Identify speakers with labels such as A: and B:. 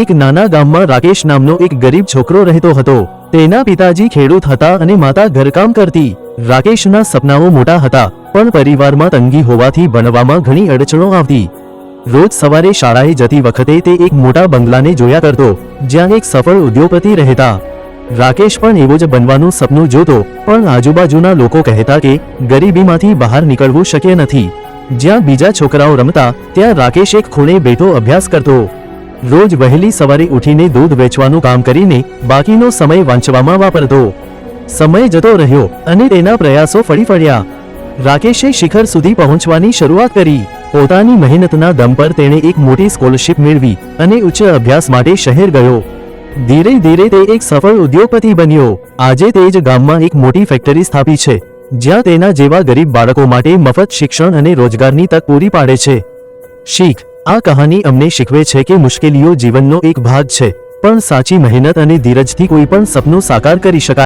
A: એક નાના ગામમાં રાકેશ નામનો એક ગરીબ છોકરો રહેતો હતો. તેના પિતાજી ખેડૂત હતા અને માતા ઘરકામ કરતી. રાકેશના સપનાઓ મોટા હતા, પણ પરિવારમાં તંગી હોવાથી ભણવામાં ઘણી અડચણો આવતી. રોજ સવારે શાળાએ જતી વખતે તે એક મોટા બંગલાને જોયા કરતો, જ્યાં એક સફળ ઉદ્યોગપતિ રહેતા. રાકેશ પણ એવો જ બનવાનું સપનું જોતો, પણ આજુબાજુના લોકો કહેતા કે ગરીબીમાંથી બહાર નીકળવું શક્ય નથી. જ્યાં બીજા છોકરાઓ રમતા, ત્યાં રાકેશ એક ખૂણે બેઠો અભ્યાસ કરતો. રોજ વહેલી સવારે ઉઠીને દૂધ વેચવાનું કામ કરીને બાકીનો સમય વાંચવામાં વાપરતો. સમય જતો રહ્યો અને તેના પ્રયાસો ફળી ફળ્યા રાકેશે શિખર સુધી પહોંચવાની શરૂઆત કરી. પોતાની મહેનતના દમ પર તેણે એક મોટી સ્કોલરશિપ મેળવી અને ઉચ્ચ અભ્યાસ માટે શહેર ગયો. ધીરે ધીરે તે એક સફળ ઉદ્યોગપતિ બન્યો. આજે તે જ ગામમાં એક મોટી ફેક્ટરી સ્થાપી છે. જ્યાં તેના જેવા ગરીબ બાળકો માટે મફત શિક્ષણ અને રોજગારની તક પૂરી પાડે છે. શીખ, આ કહાની અમને શીખવે છે કે મુશ્કેલીઓ જીવનનો એક ભાગ છે, પણ સાચી મહેનત અને ધીરજથી કોઈ પણ સપનું સાકાર કરી શકાય.